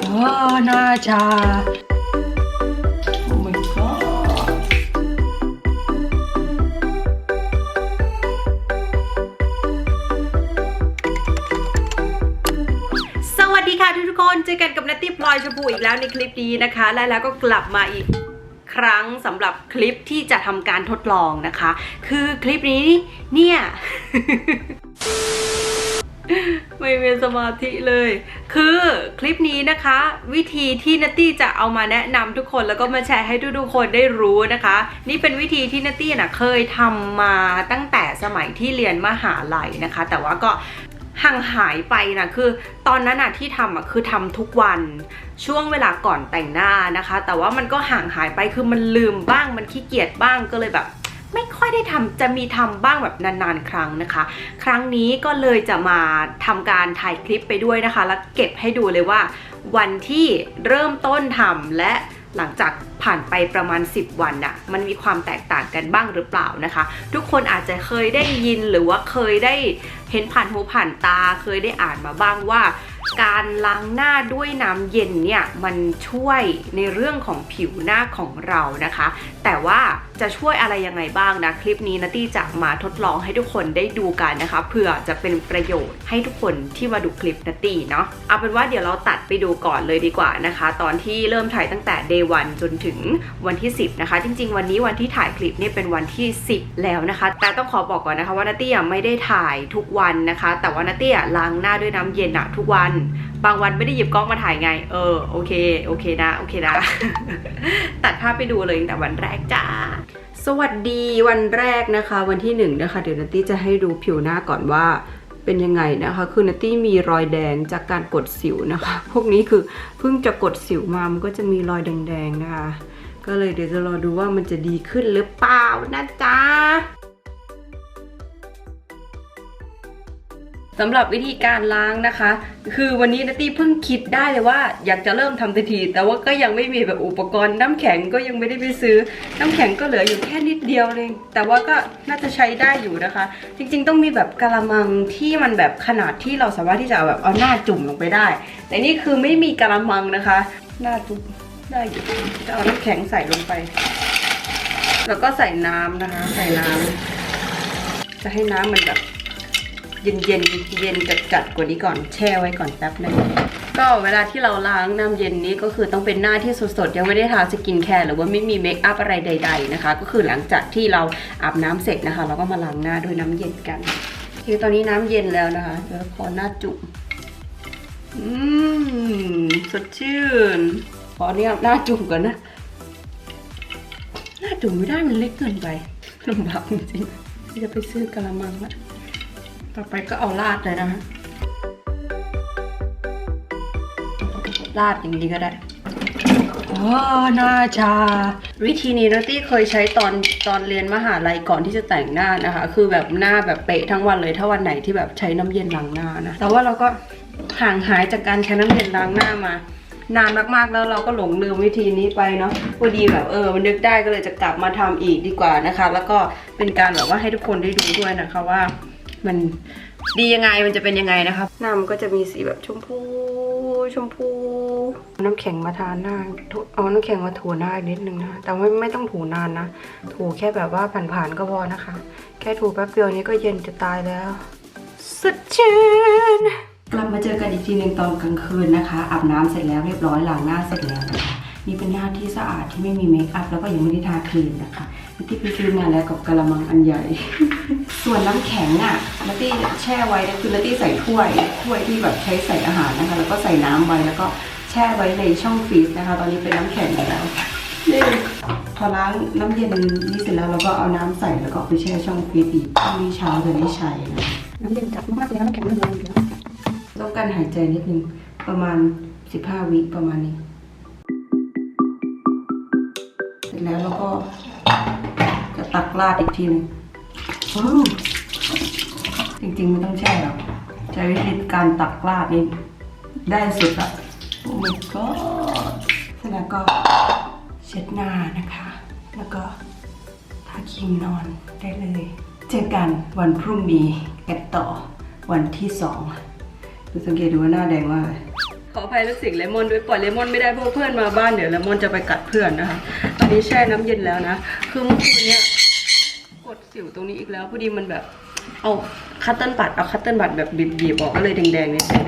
อ๋อน้าชา Oh my god สวัสดีค่ะทุกคนเจอกันกับนัตตี้พลอยชมพูอีกแล้วในคลิปนี้นะคะ และแล้วก็กลับมาอีกครั้งสำหรับคลิปที่จะทำการทดลองนะคะ คือคลิปนี้เนี่ย ไม่มีสมาธิเลย คือคลิปนี้นะคะ วิธีที่นัตตี้จะเอามาแนะนำทุกคนแล้วก็มาแชร์ให้ทุกๆคนได้รู้นะคะ นี่เป็นวิธีที่นัตตี้นะเคยทำมาตั้งแต่สมัยที่เรียนมหาลัยนะคะ แต่ว่าก็ห่างหายไปนะคือตอนนั้นอะที่ทำอะคือทำทุกวันช่วงเวลาก่อนแต่งหน้านะคะ แต่ว่ามันก็ห่างหายไปคือมันลืมบ้างมันขี้เกียจบ้างก็เลยแบบ ไม่ค่อยได้ทำจะมีทำบ้างแบบนานๆ ครั้งนะคะ ครั้งนี้ก็เลยจะมาทำการถ่ายคลิปไปด้วยนะคะ แล้วเก็บให้ดูเลยว่า วันที่เริ่มต้นทำและหลังจากผ่านไปประมาณ 10 วันน่ะ มันมีความแตกต่างกันบ้างหรือเปล่านะคะ ทุกคนอาจจะเคยได้ยินหรือว่าเคยได้เห็นผ่านหูผ่านตา เคยได้อ่านมาบ้างว่า การล้างหน้าด้วยน้ำเย็นเนี่ยมันช่วยในเรื่องของผิวหน้าของเรานะคะ แต่ว่าจะช่วยอะไรยังไงบ้างนะคลิปนี้นะตี้จะมาทดลองให้ทุกคนได้ดูกันนะคะเผื่อจะเป็นประโยชน์ให้ทุกคนที่มาดูคลิปนะตี้เนาะเอาเป็นว่าเดี๋ยวเราตัดไปดูก่อนเลยดีกว่านะคะ ตอนที่เริ่มถ่ายตั้งแต่ day 1จนถึงวันที่ 10 นะคะ จริง ๆ วันนี้วันที่ถ่ายคลิปเนี่ยเป็นวันที่ 10 แล้วนะคะ แต่ต้องขอบอกก่อนนะคะว่านาตี้ไม่ได้ถ่ายทุกวันนะคะ แต่ว่านาตี้ล้างหน้าด้วยน้ำเย็นอะทุกวันบางวันไม่ได้หยิบกล้องมาถ่ายไง เออโอเคโอเคนะโอเคนะ ตัดภาพไปดูเลยตั้งแต่วันแรกจ้า สวัสดีวันแรกนะคะ วันที่หนึ่งนะคะ เดี๋ยวนัตตี้จะให้ดูผิวหน้าก่อนว่าเป็นยังไงนะคะ คือนัตตี้มีรอยแดงจากการกดสิวนะคะ พวกนี้คือเพิ่งจะกดสิวมามันก็จะมีรอยแดงๆนะคะ ก็เลยเดี๋ยวจะรอดูว่ามันจะดีขึ้นหรือเปล่านะจ๊ะ สำหรับวิธีการล้างนะคะ คือวันนี้นัตตี้เพิ่งคิดได้เลยว่าอยากจะเริ่มทำทันที แต่ว่าก็ยังไม่มีแบบอุปกรณ์น้ำแข็งก็ยังไม่ได้ไปซื้อ น้ำแข็งก็เหลืออยู่แค่นิดเดียวเองแต่ว่าก็น่าจะใช้ได้อยู่นะคะ จริงๆ ต้องมีแบบกะละมังที่มันแบบขนาดที่เราสามารถที่จะเอาแบบเอาหน้าจุ่มลงไปได้ แต่นี่คือไม่มีกะละมังนะคะ หน้าจุ่มได้อยู่จะเอาน้ำแข็งใส่ลงไป แล้วก็ใส่น้ำนะคะ ใส่น้ำจะให้น้ำมันแบบ เย็นเย็นเย็นจัดจัดๆกว่านี้ก่อนแช่ไว้ก่อนแป๊บหนึงก็เวลาที่เราล้างน้ำเย็นนี้ก็คือต้องเป็นหน้าที่สดๆยังไม่ได้ทาสกินแคร์หรือว่าไม่มีเมคอัพอะไรใด ๆนะคะ ก็คือหลังจากที่เราอาบน้ำเสร็จนะคะ เราก็มาล้างหน้าด้วยน้ำเย็นกันคือตอนนี้น้ำเย็นแล้วนะคะเดี๋ยวขอหน้าจุ่มอืมสดชื่นขอเนี่ยหน้าจุ่มก่อนนะหน้าจุ่มไม่ได้มันเล็กเกินไปลำบากจริงๆจะไปซื้อกะละมังละ ต่อไปก็เอาราดเลยนะคะราดอย่างนี้ก็ได้อ๋อหน้าชา วิธีนี้นะตี้เคยใช้ตอนตอนเรียนมหาลัยก่อนที่จะแต่งหน้านะคะ คือแบบหน้าแบบเป๊ะทั้งวันเลย ถ้าวันไหนที่แบบใช้น้ำเย็นล้างหน้านะ แต่ว่าเราก็ห่างหายจากการใช้น้ำเย็นล้างหน้ามานานมากๆแล้วเราก็หลงลืมวิธีนี้ไปเนาะพอดีแบบเออมันนึกได้ก็เลยจะกลับมาทำอีกดีกว่านะคะ แล้วก็เป็นการแบบว่าให้ทุกคนได้ดูด้วยนะคะว่า มันดียังไงมันจะเป็นยังไงนะครับหน้ามันก็จะมีสีแบบชมพูชมพู น้ำแข็งมาทาหน้าถูเอาน้ำแข็งมาถูหน้าอีกนิดนึงนะแต่ว่าไม่ต้องถูนานนะ ถูแค่แบบว่าผ่านๆก็พอนะคะ แค่ถูแป๊บเดียวนี้ก็เย็นจะตายแล้วสดชื่นกลับมาเจอกันอีกทีหนึ่งตอนกลางคืนนะคะอาบน้ำเสร็จแล้วเรียบร้อยล้างหน้าเสร็จแล้วนะคะนี่เป็นหน้าที่สะอาดที่ไม่มีเมคอัพแล้วก็ยังไม่ได้ทาครีมนะคะ ที่ไปซื้อมาแล้วกับกะละมังอันใหญ่ ส่วนน้ำแข็งอะนัตตี้แช่ไว้นะคือนัตตี้ใส่ถ้วยถ้วยที่แบบใช้ใส่อาหารนะคะ แล้วก็ใส่น้ำไว้แล้วก็แช่ไว้ในช่องฟรีซนะคะ ตอนนี้เป็นน้ำแข็งแล้วนี่พอล้างน้ำเย็นนี่เสร็จแล้วเราก็เอาน้ำใส่แล้วก็เอาไปแช่ช่องฟรีซอีกพรุ่งนี้เช้าจะได้ใช้นะน้ำเย็นจับมากเลยน้ำแข็งมันเย็นแล้วต้องการหายใจนิดนึงประมาณ 15 วิประมาณนี้ เสร็จแล้วเราก็จะ ตักราดอีกทีหนึงจริงๆไม่ต้องแช่หรอกใช้วิธีการตักราดนี่ได้สุดอะโอ้ my god เสร็จแล้วก็เช็ดหน้านะคะ แล้วก็ทาครีมนอนได้เลย เจอกันวันพรุ่งนี้กันต่อวันที่สองดูสังเกตดูว่าหน้าแดงมากขออภัยเรื่องเสียงเลมอนด้วยปล่อยเลมอนไม่ได้เพราะว่าเพื่อนมาบ้านเดี๋ยวเลมอนจะไปกัดเพื่อนนะคะตอนนี้แช่น้ำเย็นแล้วนะ คือเมื่อคืนเนี้ย ดสิวตรงนี้อีกแล้วพอดีมันแบบเอาคัตเติ้ลบัตเอาคัตเติ้ลบัตแบบบีบๆออกก็เลยแดงๆนิดนึง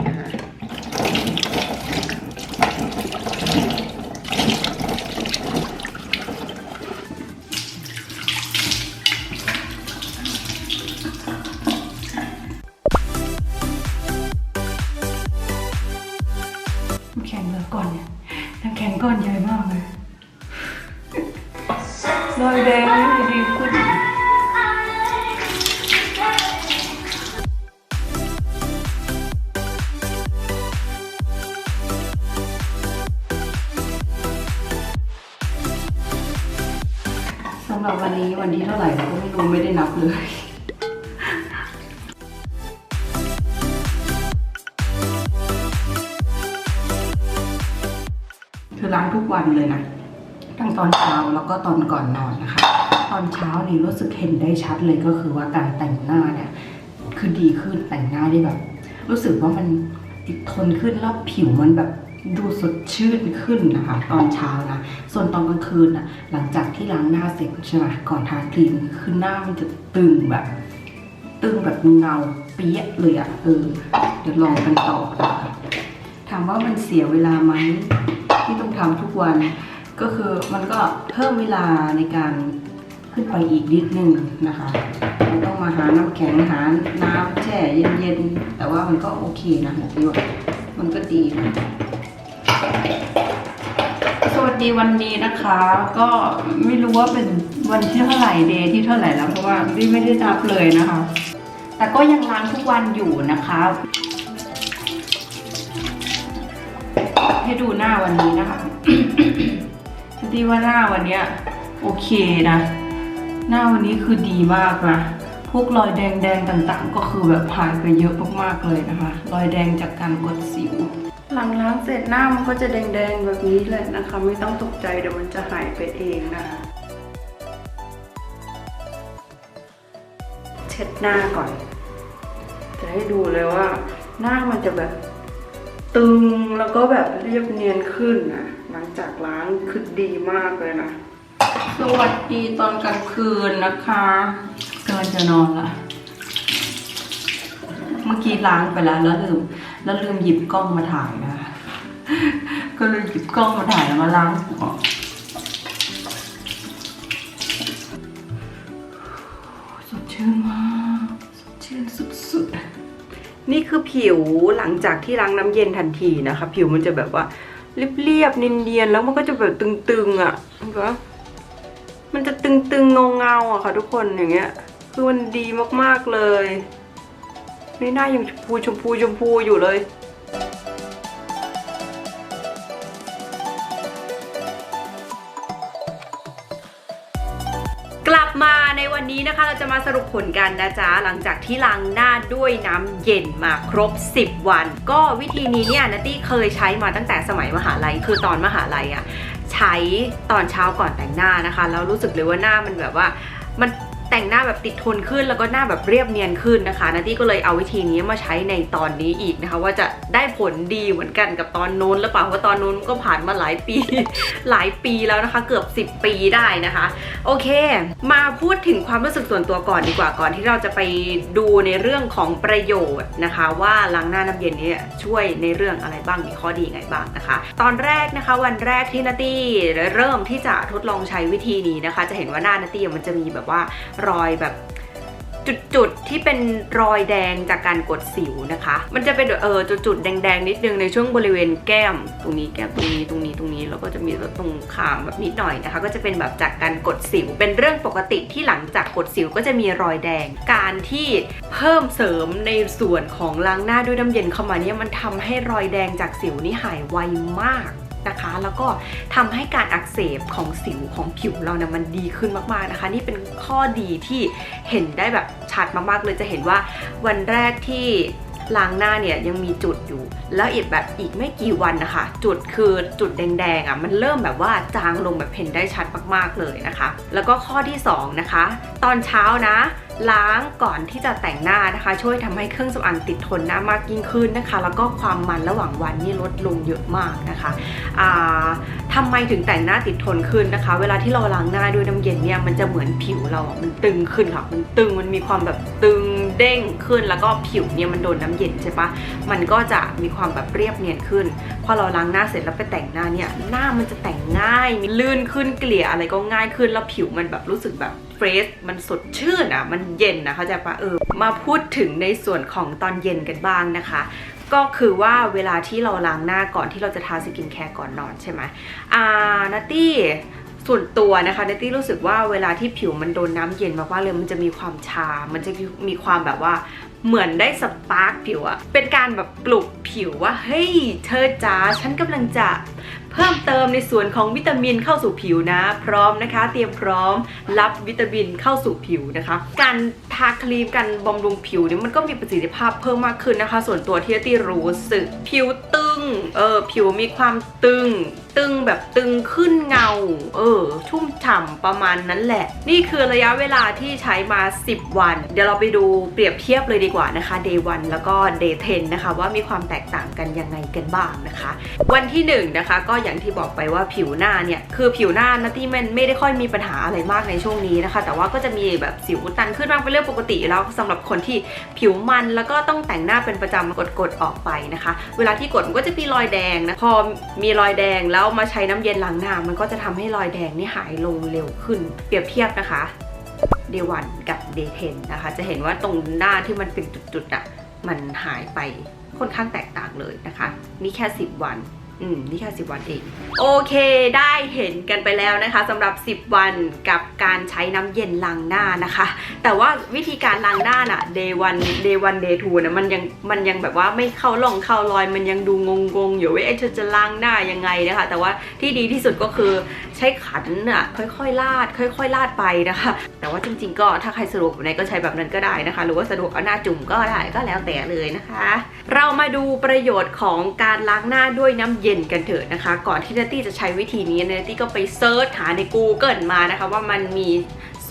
นับเลยคือล้างทุกวันเลยนะทั้งตอนเช้าแล้วก็ตอนก่อนนอนนะคะ ตอนเช้านี่รู้สึกเห็นได้ชัดเลยก็คือว่าการแต่งหน้าเนี่ยคือดีขึ้นแต่งหน้าได้แบบ รู้สึกว่ามันติดทนขึ้นแล้วผิวมันแบบ ดูสดชื่นขึ้นนะคะ ตอนเช้านะ ส่วนตอนกลางคืนนะหลังจากที่ล้างหน้าเสร็จใช่ไหมก่อนทาครีมคือหน้ามันจะตึงแบบ ตึงแบบเงาเปี้ยเลยอะเออเดี๋ยวลองกันต่อถามว่ามันเสียเวลาไหมที่ต้องทำทุกวัน ก็คือมันก็เพิ่มเวลาในการขึ้นไปอีกนิดนึงนะคะไม่ต้องมาหาน้ำแข็งหาน้ำแช่เย็นๆแต่ว่ามันก็โอเคนะหมพี่ว่ามันก็ดีนะ สวัสดีวันนี้นะคะ ก็ไม่รู้ว่าเป็นวันที่เท่าไหร่เดย์ที่เท่าไหร่แล้วเพราะว่าไม่ได้นับเลยนะคะ แต่ก็ยังล้างทุกวันอยู่นะคะ ให้ดูหน้าวันนี้นะคะที่ว่าหน้าวันเนี้ยโอเคนะ หน้าวันนี้คือดีมากนะพวกรอยแดงๆต่างๆ ก็คือแบบหายไปเยอะมากๆเลยนะคะ รอยแดงจากการกดสิว หลังล้างเสร็จหน้ามันก็จะแดงๆแบบนี้เลยนะคะ ไม่ต้องตกใจเดี๋ยวมันจะหายไปเองนะคะเช็ดหน้าก่อน จะให้ดูเลยว่า หน้ามันจะแบบตึงแล้วก็แบบเรียบเนียนขึ้นนะหลังจากล้างคือดีมากเลยนะ สวัสดีตอนกลางคืนนะคะกำลังจะนอนละ เมื่อกี้ล้างไปแล้วแล้วลืม แล้วลืมหยิบกล้องมาถ่ายนะ ก็เลยหยิบกล้องมาถ่ายแล้วมาล้างหัวสดชื่นมากสดชื่นสุดๆ นี่คือผิวหลังจากที่ล้างน้ำเย็นทันทีนะคะ ผิวมันจะแบบว่าเรียบๆเนียนๆแล้วมันก็จะแบบตึงๆอะเห็นปะมันจะตึงๆเงาๆอะค่ะทุกคนอย่างเงี้ยคือมันดีมากๆเลย นี่หน้ายังชมพูชมพูชมพูอยู่เลย กลับมาในวันนี้นะคะเราจะมาสรุปผลกันนะจ๊ะ หลังจากที่ล้างหน้าด้วยน้ำเย็นมาครบ 10 วัน ก็วิธีนี้เนี่ยนัตตี้เคยใช้มาตั้งแต่สมัยมหาลัยคือตอนมหาลัยอะใช้ตอนเช้าก่อนแต่งหน้านะคะ แล้วรู้สึกเลยว่าหน้ามันแบบว่ามัน แต่งหน้าแบบติดทนขึ้นแล้วก็หน้าแบบเรียบเนียนขึ้นนะคะนัตตี้ก็เลยเอาวิธีนี้มาใช้ในตอนนี้อีกนะคะ ว่าจะได้ผลดีเหมือนกันกับตอนโน้นหรือเปล่าเพราะตอนโน้นก็ผ่านมาหลายปี หลายปีแล้วนะคะ เกือบ 10 ปีได้นะคะ โอเค มาพูดถึงความรู้สึกส่วนตัวก่อนดีกว่าก่อนที่เราจะไปดูในเรื่องของประโยชน์นะคะ ว่าล้างหน้าน้ำเย็นนี่ยช่วยในเรื่องอะไรบ้างมีข้อดีไงบ้างนะคะ ตอนแรกนะคะวันแรกที่นาตี้เริ่มที่จะทดลองใช้วิธีนี้นะคะ จะเห็นว่าหน้านาตี้มันจะมีแบบว่ารอยแบบจุดๆที่เป็นรอยแดงจากการกดสิวนะคะ มันจะเป็นเออจุดๆแดงๆ นิดนึงในช่วงบริเวณแก้ม ตรงนี้แก้มตรงนี้ตรงนี้ตรงนี้แล้วก็จะมีตรงคางแบบนิดหน่อยนะคะ ก็จะเป็นแบบจากการกดสิว เป็นเรื่องปกติที่หลังจากกดสิวก็จะมีรอยแดง การที่เพิ่มเสริมในส่วนของล้างหน้าด้วยน้ำเย็นเข้ามาเนี่ยมันทำให้รอยแดงจากสิวนี่หายไวมาก นะคะ แล้วก็ทำให้การอักเสบของสิวของผิวเราเนี่ยมันดีขึ้นมากๆนะคะ นี่เป็นข้อดีที่เห็นได้แบบชัดมากๆเลยจะเห็นว่าวันแรกที่ล้างหน้าเนี่ยยังมีจุดอยู่ แล้วอีกแบบอีกไม่กี่วันนะคะ จุดคือจุดแดงๆอะมันเริ่มแบบว่าจางลงแบบเห็นได้ชัดมากๆเลยนะคะ แล้วก็ข้อที่สองนะคะ ตอนเช้านะ ล้างก่อนที่จะแต่งหน้านะคะ ช่วยทำให้เครื่องสำอางติดทนหน้ามากยิ่งขึ้นนะคะ แล้วก็ความมันระหว่างวันนี่ลดลงเยอะมากนะคะทำทำไมถึงแต่งหน้าติดทนขึ้นนะคะ เวลาที่เราล้างหน้าด้วยน้ำเย็นเนี่ยมันจะเหมือนผิวเราอะมันตึงขึ้นค่ะ มันตึงมันมีความแบบตึง เด้งขึ้นแล้วก็ผิวเนี่ยมันโดนน้ำเย็นใช่ปะมันก็จะมีความแบบเรียบเนียนขึ้น พอเราล้างหน้าเสร็จแล้วไปแต่งหน้าเนี่ยหน้ามันจะแต่งง่ายมีลื่นขึ้นเกลี่ยอะไรก็ง่ายขึ้นแล้วผิวมันแบบรู้สึกแบบเฟรชมันสดชื่นอะมันเย็นนะเข้าใจปะเออมาพูดถึงในส่วนของตอนเย็นกันบ้างนะคะก็คือว่าเวลาที่เราล้างหน้าก่อนที่เราจะทาสกินแคร์ก่อนนอนใช่ไหมอ่านัตตี้ ส่วนตัวนะคะเนตตี้รู้สึกว่าเวลาที่ผิวมันโดนน้ำเย็นมากๆเลยมันจะมีความชา มันจะมีความแบบว่าเหมือนได้สปาร์กผิวอะเป็นการแบบปลุกผิวว่าเฮ้ยเธอจ้าฉันกำลังจะ เพิ่มเติมในส่วนของวิตามินเข้าสู่ผิวนะ พร้อมนะคะ เตรียมพร้อมรับวิตามินเข้าสู่ผิวนะคะ การทาครีมการบำรุงผิวเนี่ยมันก็มีประสิทธิภาพเพิ่มมากขึ้นนะคะ ส่วนตัวที่ตี้รู้สึกผิวตึงเออผิวมีความตึง ตึงแบบตึงขึ้นเงา เออ ชุ่มฉ่ำประมาณนั้นแหละ นี่คือระยะเวลาที่ใช้มา 10 วัน เดี๋ยวเราไปดูเปรียบเทียบเลยดีกว่านะคะ day 1แล้วก็ day 10 นะคะ ว่ามีความแตกต่างกันยังไงกันบ้างนะคะ วันที่ 1 นะคะก็อย่างที่บอกไปว่าผิวหน้าเนี่ยคือผิวหน้านะที่มันไม่ได้ค่อยมีปัญหาอะไรมากในช่วงนี้นะคะ แต่ว่าก็จะมีแบบสิวอุดตันขึ้นบ้างเป็นเรื่องปกติแล้วสำหรับคนที่ผิวมันแล้วก็ต้องแต่งหน้าเป็นประจำกดๆออกไปนะคะ เวลาที่กดมันก็จะมีรอยแดงนะพอมีรอยแดงแล้วมาใช้น้ำเย็นล้างหน้ามันก็จะทำให้รอยแดงนี่หายลงเร็วขึ้น เปรียบเทียบนะคะ day 1กับ day 10นะคะ จะเห็นว่าตรงหน้าที่มันเป็นจุดๆอะมันหายไปค่อนข้างแตกต่างเลยนะคะ นี่แค่ 10 วัน อืมนี่แค่10 วันเองโอเคได้เห็นกันไปแล้วนะคะสำหรับ 10 วันกับการใช้น้ำเย็นล้างหน้านะคะ แต่ว่าวิธีการล้างหน้าน่ะ day 1 day 1 day 2นะมันยังมันยังแบบว่าไม่เข้าร่องเข้ารอยมันยังดูงงๆอยู่ว่าเอ๊ะเธอจะล้างหน้ายังไงนะคะ แต่ว่าที่ดีที่สุดก็คือใช้ขันน่ะค่อยๆลาด ค่อย ๆ ลาดไปนะคะ แต่ว่าจริง ๆ ก็ถ้าใครสะดวกไหนก็ใช้แบบนั้นก็ได้นะคะ หรือว่าสะดวกเอาหน้าจุ่มก็ได้ก็แล้วแต่เลยนะคะ เรามาดูประโยชน์ของการล้างหน้าด้วยน้ำเย็นกันเถอะนะคะ ก่อนที่เนตตี้จะใช้วิธีนี้เนตตี้ก็ไปเซิร์ชหาใน Google มานะคะว่ามันมี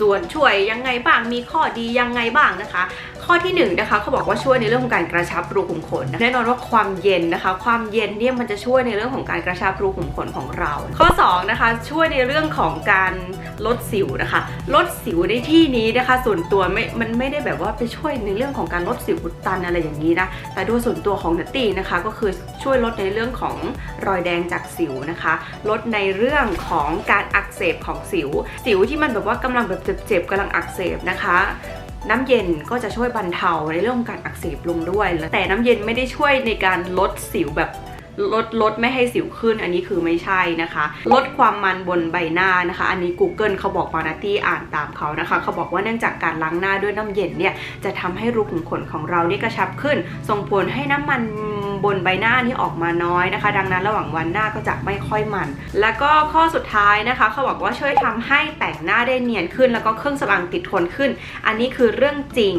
ส่วนช่วยยังไงบ้างมีข้อดียังไงบ้างนะคะ ข้อที่1นงนะคะเขาบอกว่าช่วยในเรื่องของการกระชับรูขุมขนแน่นอนว่าความเย็นนะคะ ความเย็นเนี่ยมันจะช่วยในเรื่องของการกระชับรูขุมขนของเรา ข้อ2นะคะช่วยในเรื่องของการ ลดสิวนะคะ ลดสิวในที่นี้นะคะ ส่วนตัวไม่ มันไม่ได้แบบว่าไปช่วยในเรื่องของการลดสิวอุดตันอะไรอย่างนี้นะ แต่โดยส่วนตัวของนัตตี้นะคะ ก็คือช่วยลดในเรื่องของรอยแดงจากสิวนะคะ ลดในเรื่องของการอักเสบของสิว สิวที่มันแบบว่ากำลังแบบเจ็บๆกำลังอักเสบนะคะน้ำเย็นก็จะช่วยบรรเทาในเรื่องของการอักเสบลงด้วย แต่น้ำเย็นไม่ได้ช่วยในการลดสิวแบบ ลดลดไม่ให้สิวขึ้นอันนี้คือไม่ใช่นะคะ ลดความมันบนใบหน้านะคะ อันนี้ Google เขาบอกมานะที่อ่านตามเขานะคะ เขาบอกว่าเนื่องจากการล้างหน้าด้วยน้ำเย็นเนี่ยจะทำให้รูขุมขนของเรานี่กระชับขึ้น ส่งผลให้น้ำมัน บนใบหน้านี่ออกมาน้อยนะคะ ดังนั้นระหว่างวันหน้าก็จะไม่ค่อยมัน แล้วก็ข้อสุดท้ายนะคะเขาบอกว่าช่วยทำให้แต่งหน้าได้เนียนขึ้น แล้วก็เครื่องสำอางติดทนขึ้น อันนี้คือเรื่องจริง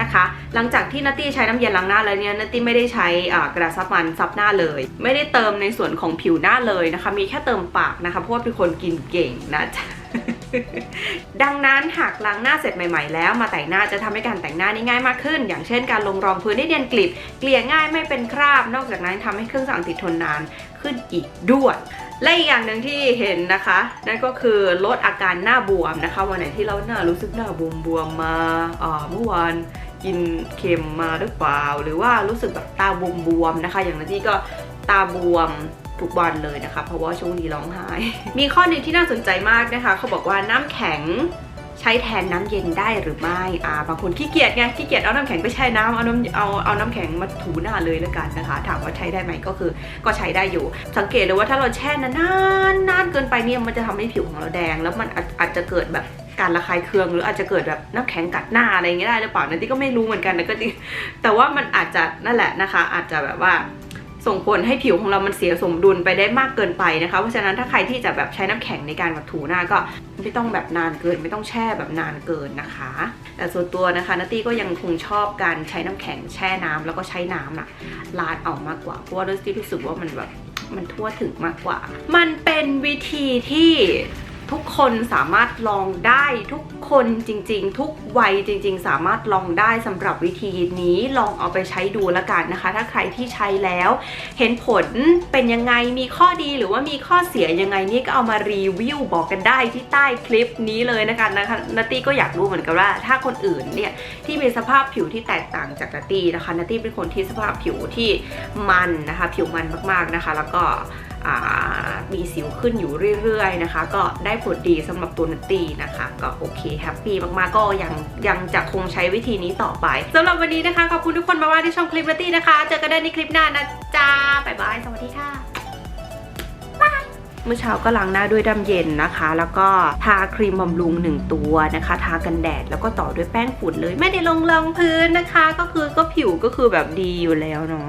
นะคะ หลังจากที่นัตตี้ใช้น้ำเย็นล้างหน้าแล้วเนี่ยนัตตี้ไม่ได้ใช้กระดาษซับมันซับหน้าเลย ไม่ได้เติมในส่วนของผิวหน้าเลยนะคะ มีแค่เติมปากนะคะเพราะว่าเป็นคนกินเก่งนะจ๊ะ ดังนั้นหากล้างหน้าเสร็จใหม่ๆ แล้วมาแต่งหน้าจะทำให้การแต่งหน้านี่ง่ายมากขึ้น อย่างเช่นการลงรองพื้นได้เนียนกลิบ เกลี่ยง่ายไม่เป็นคราบ นอกจากนั้นทำให้เครื่องสำอางติดทนนานขึ้นอีกด้วยและอีกอย่างหนึ่งที่เห็นนะคะ นั่นก็คือลดอาการหน้าบวมนะคะ วันไหนที่เราหน้ารู้สึกหน้าบวมบวมมาเมื่อวานกินเค็มมาหรือเปล่า หรือว่ารู้สึกแบบตาบวมบวมนะคะ อย่างนั้นที่ก็ ตาบวมทุกวันเลยนะคะ เพราะว่าช่วงนี้ร้องไห้ มีข้อหนึ่งที่น่าสนใจมากนะคะ เขาบอกว่าน้ำแข็งใช้แทนน้ำเย็นได้หรือไม่อ่าบางคนขี้เกียจไงขี้เกียจเอาน้ำแข็งไปแช่น้ำเอาน้ำเอาเอาน้ำแข็งมาถูหน้าเลยแล้วกันนะคะ ถามว่าใช้ได้ไหมก็คือ ก็ใช้ได้อยู่ สังเกตเลยว่าถ้าเราแช่นานนานเกินไปเนี่ยมันจะทำให้ผิวของเราแดง แล้วมันอาจอาจจะเกิดแบบการระคายเคืองหรืออาจจะเกิดแบบน้ำแข็งกัดหน้าอะไรอย่างเงี้ยได้หรือเปล่านั่นที่ก็ไม่รู้เหมือนกันนะก็จริงแต่ว่ามันอาจจะนั่นแหละนะคะ อาจจะแบบว่า ส่งผลให้ผิวของเรามันเสียสมดุลไปได้มากเกินไปนะคะ เพราะฉะนั้นถ้าใครที่จะแบบใช้น้ำแข็งในการแบบถูหน้าก็ไม่ต้องแบบนานเกิน ไม่ต้องแช่แบบนานเกินนะคะ แต่ส่วนตัวนะคะนัตตี้ก็ยังคงชอบการใช้น้ำแข็งแช่น้ำแล้วก็ใช้น้ำน่ะลาดออกมากกว่าเพราะว่านัตตี้รู้สึกว่ามันแบบมันทั่วถึงมากกว่า มันเป็นวิธีที่ ทุกคนสามารถลองได้ทุกคนจริงๆ ทุกวัยจริง ๆ สามารถลองได้สำหรับวิธีนี้ลองเอาไปใช้ดูแล้วกันนะคะ ถ้าใครที่ใช้แล้ว เห็นผลเป็นยังไงมีข้อดีหรือว่ามีข้อเสียยังไงนี่ก็เอามารีวิวบอกกันได้ที่ใต้คลิปนี้เลยนะคะนะคะนัตตี้ก็อยากรู้เหมือนกันว่า ถ้าคนอื่นเนี่ยที่มีสภาพผิวที่แตกต่างจากนัตตี้นะคะนัตตี้เป็นคนที่สภาพผิวที่มันนะคะ ผิวมันมากๆนะคะ แล้วก็ มีสิวขึ้นอยู่เรื่อยๆนะคะ ก็ได้ผลดีสำหรับตัวนัตตี้นะคะ ก็โอเคแฮปปี้มากๆก็ยังยังจะคงใช้วิธีนี้ต่อไปสำหรับวันนี้นะคะขอบคุณทุกคนมากๆที่ชมคลิปนัตตี้นะคะ เจอกันได้ในคลิปหน้านะจ๊ะบ๊ายบายสวัสดีค่ะเมื่อเช้าก็ล้างหน้าด้วยน้ำเย็นนะคะ แล้วก็ทาครีมบำรุงหนึ่งตัวนะคะ ทากันแดดแล้วก็ต่อด้วยแป้งฝุ่นเลย ไม่ได้ลงรองพื้นนะคะ ก็คือก็ผิวก็คือแบบดีอยู่แล้วเนาะ